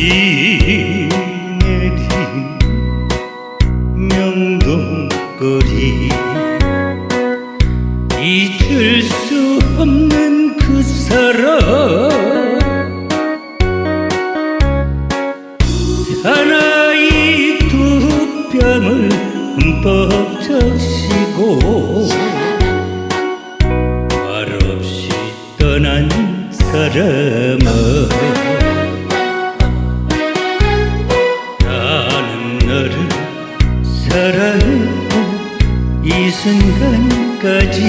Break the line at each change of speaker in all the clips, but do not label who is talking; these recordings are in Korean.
비 내린 명동거리 잊을 수 없는 그 사람 하나의 두 뺨을 흠뻑 적시고 말없이 떠난 사람 이 순간까지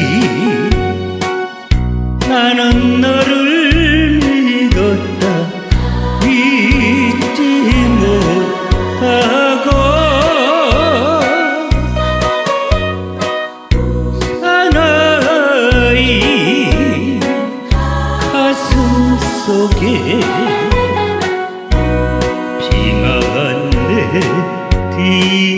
나는 너를 믿었다. 잊지 못하고 사나이 가슴 속에 빙하가 내린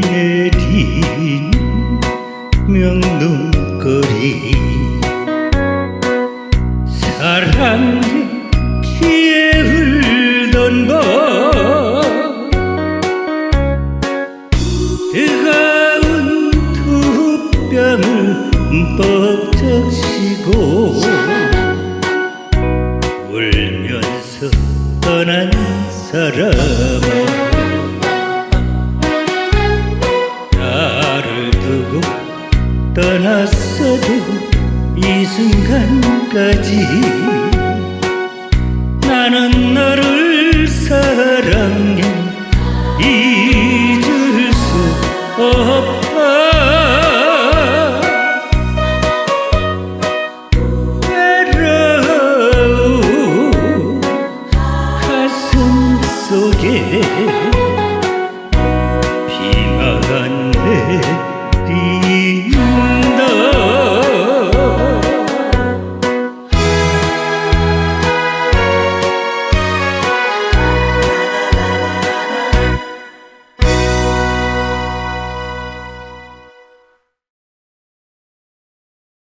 내린 명동거리. 사랑의 피에 흘던 것. 뜨거운 두 뺨을 뻑적시고 울면서 떠난 사람아 떠났어도 이 순간까지 나는 너를 사랑해 잊을 수 없다. 외로운 가슴 속에 비가 내린다